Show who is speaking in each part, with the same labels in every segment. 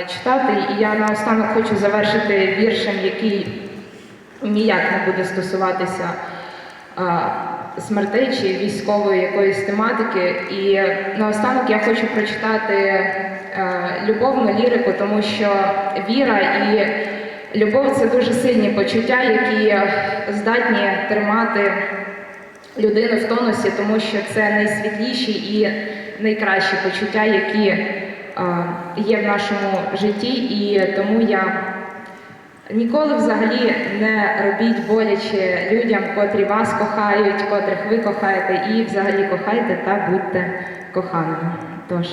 Speaker 1: е, читати. І я наостанок хочу завершити віршем, який ніяк не буде стосуватися е, смертей чи військової якоїсь тематики. І наостанок я хочу прочитати е, любовну лірику, тому що віра і любов це дуже сильні почуття, які здатні тримати людину в тонусі, тому що це найсвітліші і найкращі почуття, які є в нашому житті, і тому я ніколи взагалі не робіть боляче людям, котрі вас кохають, котрих ви кохаєте, і взагалі кохайте та будьте коханими. Тож.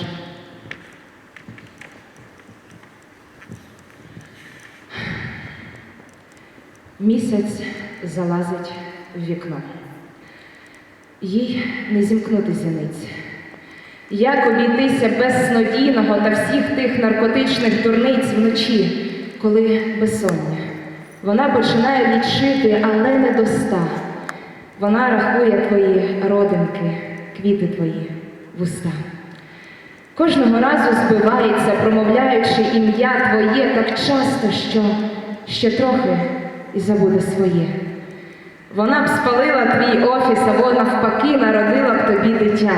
Speaker 1: Місяць залазить в вікно. Їй не зімкнути зіниць. Як обійтися без снодійного та всіх тих наркотичних дурниць вночі, коли безсоння. Вона починає відшити, але не до ста. Вона рахує твої родинки, квіти твої вуста. Кожного разу збивається, промовляючи ім'я твоє так часто, що ще трохи і забуде своє. Вона б спалила твій офіс або навпаки народила б тобі дитя.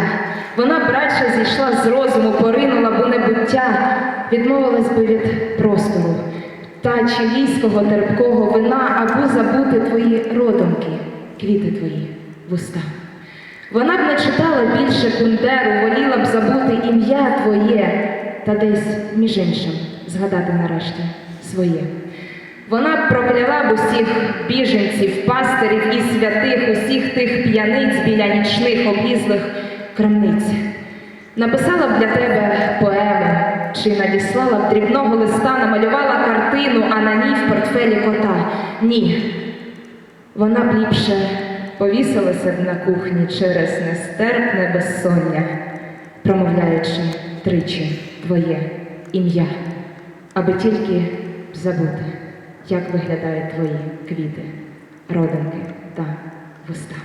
Speaker 1: Вона б радше зійшла з розуму, поринула б у небуття, відмовилась би від простору та чилійського терпкого вина, або забути твої родинки, квіти твої, вуста. Вона б не читала більше кундеру, воліла б забути ім'я твоє, та десь, між іншим, згадати нарешті своє. Вона прокляла б усіх біженців, пастирів і святих, усіх тих п'яниць біля нічних облізлих крамниць. Написала б для тебе поему, чи надіслала б дрібного листа, намалювала картину, а на ній в портфелі кота. Ні. Вона б ліпше повісилася б на кухні через нестерпне безсоння, промовляючи тричі твоє ім'я, аби тільки забути, як виглядають твої квіти, родинки та вуста.